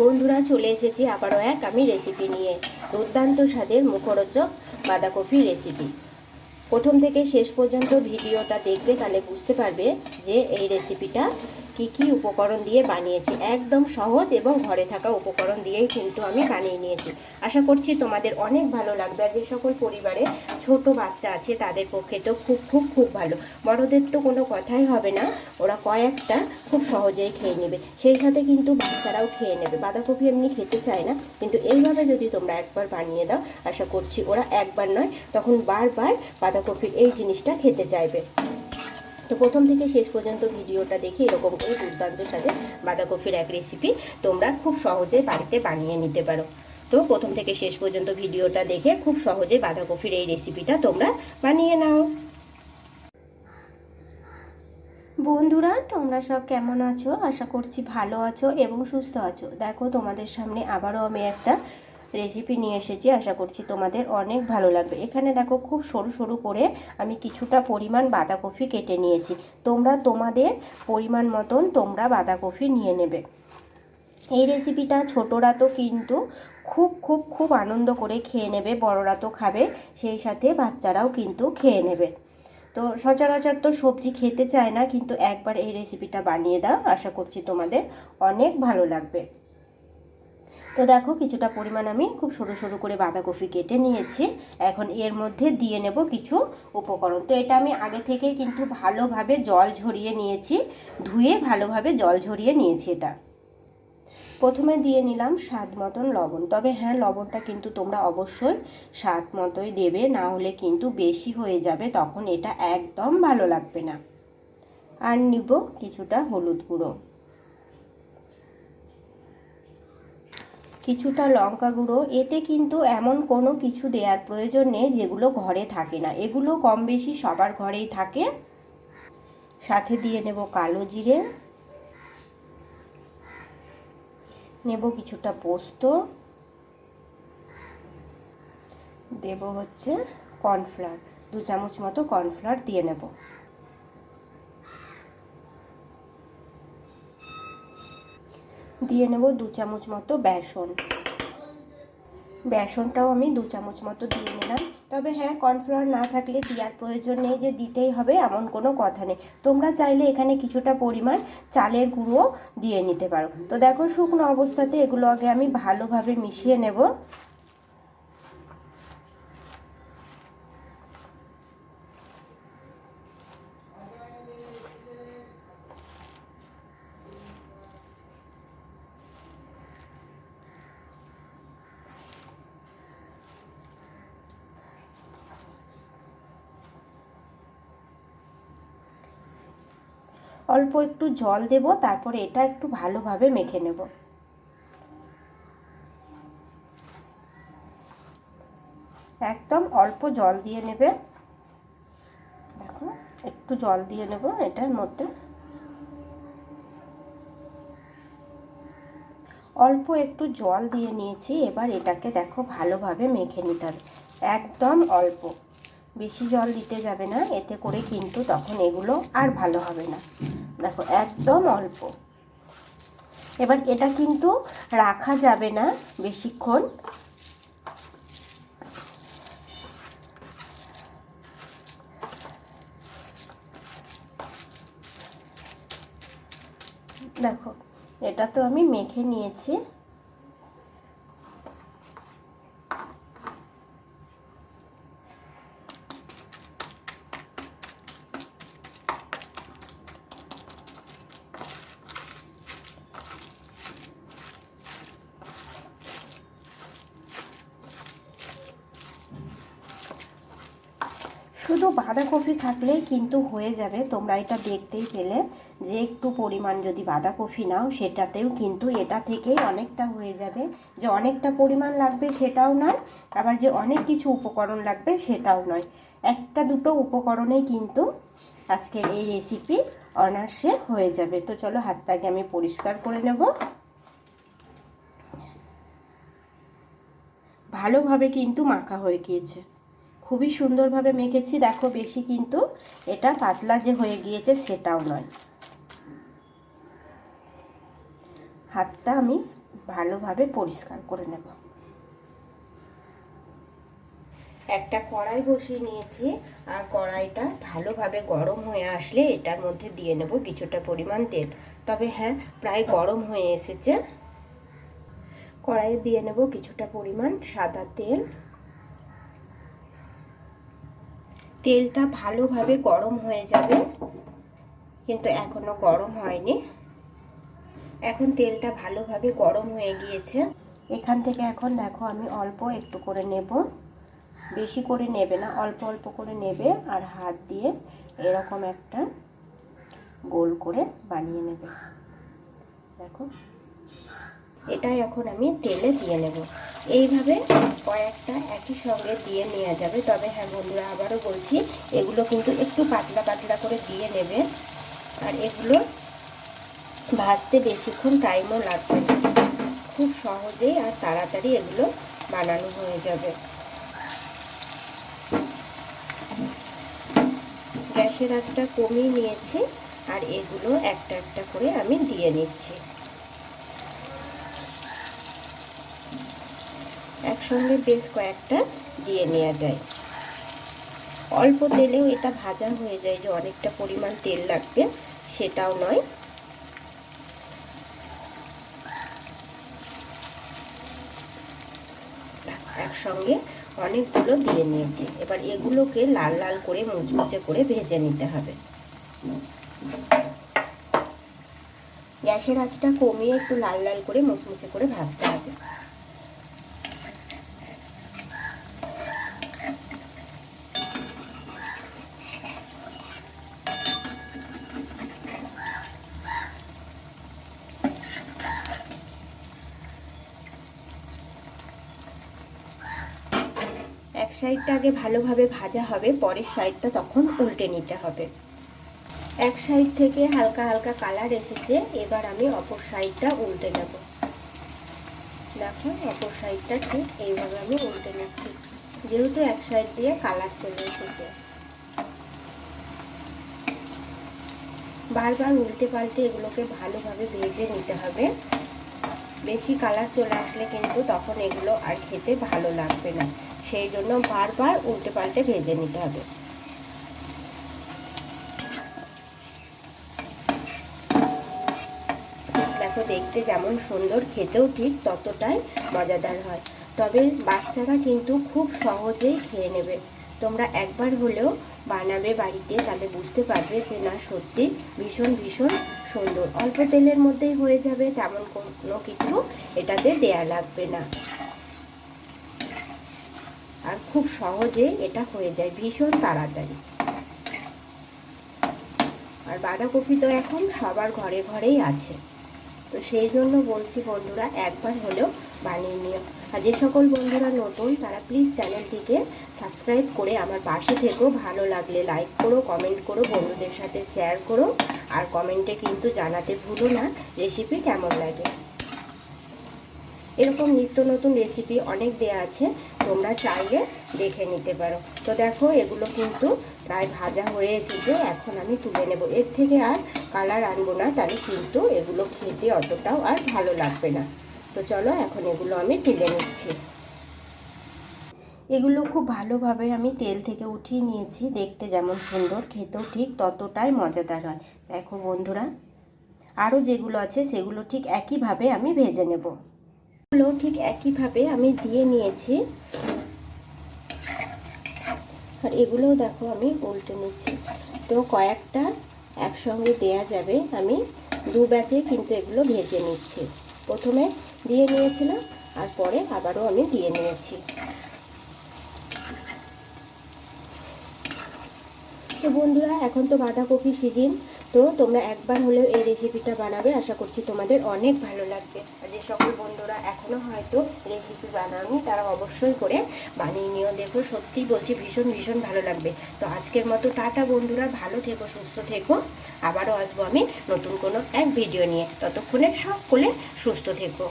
বন্ধুরা, চলে এসেছি আবারও এক আমি রেসিপি নিয়ে। দুর্দান্ত স্বাদের মুখরোচক বাঁধাকপি রেসিপি প্রথম থেকে শেষ পর্যন্ত ভিডিওটা দেখবে তাহলে বুঝতে পারবে যে এই রেসিপিটা কি কি উপকরণ দিয়ে বানিয়েছি। একদম সহজ এবং ঘরে থাকা উপকরণ দিয়েই কিন্তু আমি বানিয়ে নিয়েছি। আশা করছি তোমাদের অনেক ভালো লাগবে যে সকল পরিবারে ছোট বাচ্চা আছে তাদের পক্ষে তো খুব খুব খুব ভালো। বড়দের তো কোনো কথাই হবে না, ওরা কয়েকটা খুব সহজেই খেয়ে নেবে। সেই সাথে কিন্তু বাচ্চারাও খেয়ে নেবে। বাঁধাকপি এমনি খেতে চায় না, কিন্তু এইভাবে যদি তোমরা একবার বানিয়ে দাও, আশা করছি ওরা একবার নয়, তখন বারবার বাঁধাকপির এই জিনিসটা খেতে চাইবে। তো প্রথম থেকে শেষ পর্যন্ত ভিডিওটা দেখে এরকম করে দুর্দান্ত সাথে বাঁধাকপির এক রেসিপি তোমরা খুব সহজে বাড়িতে বানিয়ে নিতে পারো। তো প্রথম থেকে শেষ পর্যন্ত ভিডিওটা দেখে খুব সহজে বাঁধাকপির এই রেসিপিটা তোমরা বানিয়ে নাও। বন্ধুরা, তোমরা সব কেমন আছো? আশা করছি ভালো আছো এবং সুস্থ আছো। দেখো, তোমাদের সামনে আবারও আমি একটা রেসিপি নিয়ে এসেছি, আশা করছি তোমাদের অনেক ভালো লাগবে। এখানে দেখো খুব সরু সরু করে আমি কিছুটা পরিমাণ বাঁধাকপি কেটে নিয়েছি। তোমরা তোমাদের পরিমাণ মতন তোমরা বাঁধাকপি নিয়ে নেবে। এই রেসিপিটা ছোটরা তো কিন্তু খুব খুব খুব আনন্দ করে খেয়ে নেবে, বড়রা তো খাবে, সেই সাথে বাচ্চারাও কিন্তু খেয়ে নেবে। তো সচরাচর তো সবজি খেতে চায় না, কিন্তু একবার এই রেসিপিটা বানিয়ে দাও, আশা করছি তোমাদের অনেক ভালো লাগবে। তো দেখো কিছুটা পরিমাণ আমি খুব সরু সরু করে বাঁধাকপি কেটে নিয়েছি। এখন এর মধ্যে দিয়ে নেব কিছু উপকরণ। তো এটা আমি আগে থেকে কিন্তু ভালোভাবে জল ঝরিয়ে নিয়েছি, ধুয়ে ভালোভাবে জল ঝরিয়ে নিয়েছি এটা। প্রথমে দিয়ে নিলাম স্বাদ মতন লবণ। তবে হ্যাঁ লবণটা কিন্তু তোমরা অবশ্যই স্বাদ মতোই দেবে, না হলে কিন্তু বেশি হয়ে যাবে, তখন এটা একদম ভালো লাগবে না। আর নিব কিছুটা হলুদ গুঁড়ো। কিছুটা লঙ্কা গুঁড়ো। এতে কিন্তু এমন কোনো কিছু দেওয়ার প্রয়োজন নেই যেগুলো ঘরে থাকে না। এগুলো কম বেশি সবার ঘরেই থাকে। সাথে দিয়ে নেব কালো জিরে। নেব কিছুটা পোস্ত। দেব হচ্ছে কর্নফ্লাওয়ার। দু চামচ মতো কর্নফ্লাওয়ার দিয়ে নেব। দিয়ে নেব দু চামচ মতো বেসন। বেসনটাও আমি দু চামচ মতো দিয়ে নিলাম। তবে হ্যাঁ কর্নফ্লাওয়ার না থাকলে দেওয়ার প্রয়োজন নেই যে দিতেই হবে এমন কোনো কথা নেই। তোমরা চাইলে এখানে কিছুটা পরিমাণ চালের গুঁড়ো দিয়ে নিতে পারো। তো দেখো শুকনো অবস্থাতে এগুলো আগে আমি ভালোভাবে মিশিয়ে নেব। অল্প একটু জল দেব, তারপরে এটা একটু ভালোভাবে মেখে নেব। একদম অল্প জল দিয়ে নেবে। দেখো, একটু জল দিয়ে নেব এটার মধ্যে। অল্প একটু জল দিয়ে নিয়েছি, এবার এটাকে দেখো ভালোভাবে মেখে নিতে হবে। একদম অল্প। বেশি জল দিতে যাবে না, এতে করে কিন্তু তখন এগুলো আর ভালো হবে না। দেখো, একদম অল্প। এবার এটা কিন্তু রাখা যাবে না বেশিক্ষণ। দেখো, এটা তো আমি মেখে নিয়েছি। শুধু বাঁধাকপি থাকলেই কিন্তু হয়ে যাবে। তোমরা এটা দেখতেই পেলে যে একটু পরিমাণ যদি বাঁধাকপি নাও, সেটাতেও কিন্তু এটা থেকেই অনেকটা হয়ে যাবে। যে অনেকটা পরিমাণ লাগবে সেটাও নয়, আবার যে অনেক কিছু উপকরণ লাগবে সেটাও নয়। একটা দুটো উপকরণেই কিন্তু আজকের এই রেসিপি অনার্সে হয়ে যাবে। তো চলো হাতটাকে আমি পরিষ্কার করে নেব। ভালোভাবে কিন্তু মাখা হয়ে গিয়েছে। খুবই সুন্দরভাবে মেখেছি। দেখো বেশি কিন্তু এটা পাতলা যে হয়ে গিয়েছে সেটাও নয়। হাতটা আমি ভালোভাবে পরিষ্কার করে নেব। একটা কড়াই বসিয়ে নিয়েছি আর কড়াইটা ভালোভাবে গরম হয়ে আসলে এটার মধ্যে দিয়ে নেব কিছুটা পরিমাণ তেল। তবে হ্যাঁ প্রায় গরম হয়ে এসেছে। কড়াইয়ে দিয়ে নেব কিছুটা পরিমাণ সাদা তেল। তেলটা ভালোভাবে গরম হয়ে যাবে। কিন্তু এখনও গরম হয়নি। এখন তেলটা ভালোভাবে গরম হয়ে গিয়েছে। এখান থেকে এখন দেখো আমি অল্প একটু করে নেব। বেশি করে নেবে না, অল্প অল্প করে নেবে আর হাত দিয়ে এরকম একটা গোল করে বানিয়ে নেবে। দেখো। এটাই এখন আমি তেলে দিয়ে নেব। এইভাবে কয়েকটা একই সঙ্গে দিয়ে নেওয়া যাবে। তবে হ্যাঁ বন্ধুরা, আবারও বলছি, এগুলো কিন্তু একটু পাতলা পাতলা করে দিয়ে নেবে। আর এগুলো ভাজতে বেশিক্ষণ টাইমও লাগবে খুব সহজেই আর তাড়াতাড়ি এগুলো বানানো হয়ে যাবে। গ্যাসের আঁচটা কমিয়ে নিয়েছি, আর এগুলো একটা একটা করে আমি দিয়ে নিচ্ছি। একসঙ্গে বেশ কয়েকটা দিয়ে নেওয়া যায়। অল্প তেলেও এটা ভাজা হয়ে যায় যে অনেকটা পরিমাণ তেল লাগবে, সেটাও নয়। একসঙ্গে অনেকগুলো দিয়ে নিয়েছি। এবার এগুলোকে লাল লাল করে মুচমুচে করে ভেজে নিতে হবে। গ্যাসের আঁচটা কমিয়ে একটু লাল লাল করে মুচমুচে করে ভাজতে হবে। এক সাইডটা আগে ভালোভাবে ভাজা হবে, পরের সাইডটা তখন উল্টে নিতে হবে। এক সাইড থেকে হালকা হালকা কালার এসেছে, এবার আমি অপর সাইডটা উল্টে নেব। দেখো, অপর সাইডটা ঠিক এইভাবে আমি উল্টে নিচ্ছি, যেহেতু এক সাইড দিয়ে কালার চলে এসেছে। বারবার উল্টে পাল্টে এগুলোকে ভালোভাবে ভেজে নিতে হবে। বেশি কালার চলে আসলে কিন্তু তখন এগুলো আর খেতে ভালো লাগবে না। সেই জন্য বারবার উল্টে পাল্টে ভেজে নিতে হবে। দেখো, দেখতে যেমন সুন্দর, খেতেও ঠিক ততটাই মজাদার হয়। তবে বাচ্চারা কিন্তু খুব সহজেই খেয়ে নেবে। তোমরা একবার হলেও বানাবে বাড়িতে, তাহলে বুঝতে পারবে যে না, সত্যি ভীষণ ভীষণ সুন্দর। অল্প তেলের মধ্যেই হয়ে যাবে, তেমন কোনো কিছু এটাতে দেয়া লাগবে না। খুব সহজে এটা হয়ে যায়, ভীষণ তাড়াতাড়ি। আর বাঁধাকপি তো এখন সবার ঘরে ঘরেই আছে। তো সেই জন্য বলছি বন্ধুরা, একবার হলেও বানিয়ে নিও। আর যে সকল বন্ধুরা নতুন, তারা প্লিজ চ্যানেলটিকে সাবস্ক্রাইব করে আমার পাশে থেকেও ভালো লাগলে লাইক করো কমেন্ট করো, বন্ধুদের সাথে শেয়ার করো। আর কমেন্টে কিন্তু জানাতে ভুলো না রেসিপি কেমন লাগে। এরকম নিত্য নতুন রেসিপি অনেক দেয়া আছে, তোমরা চাইলে দেখে নিতে পারো। তো দেখো, এগুলো কিন্তু প্রায় ভাজা হয়ে এসেছে, এখন আমি তুলে নেব। এর থেকে আর কালার আনব না, তাহলে কিন্তু এগুলো খেতে অতটাও আর ভালো লাগবে না। তো চলো, এখন এগুলো আমি তুলে নিচ্ছি। এগুলো খুব ভালোভাবে আমি তেল থেকে উঠিয়ে নিয়েছি, দেখতে যেমন সুন্দর, খেতেও ঠিক ততটাই মজাদার হয়। দেখো বন্ধুরা, আরও যেগুলো আছে, সেগুলো ঠিক একইভাবে আমি ভেজে নেব। এগুলো ঠিক একইভাবে আমি দিয়ে নিয়েছি। আর এগুলোও দেখো আমি উল্টে নিচ্ছি। তো কয়েকটা একসঙ্গে দেয়া যাবে। আমি দু ব্যাচে কিন্তু এগুলো ভেজে নিচ্ছি। প্রথমে দিয়ে নিয়েছিলাম, আর পরে আবারও আমি দিয়ে নিয়েছি। তো বন্ধুরা, এখন তো বাঁধাকপি সিজিন। তো তোমরা একবার হলেও এই রেসিপিটা বানাবে। আশা করছি তোমাদের অনেক ভালো লাগবে। আর যে সকল বন্ধুরা এখনও হয়তো রেসিপি বানাওনি, তারা অবশ্যই করে বানিয়ে নিও। দেখো, সত্যিই বলছি, ভীষণ ভীষণ ভালো লাগবে। তো আজকের মতো টাটা বন্ধুরা, ভালো থেকো, সুস্থ থেকো। আবারও আসব আমি নতুন কোনো এক ভিডিও নিয়ে। ততক্ষণে সকলে সুস্থ থেকো।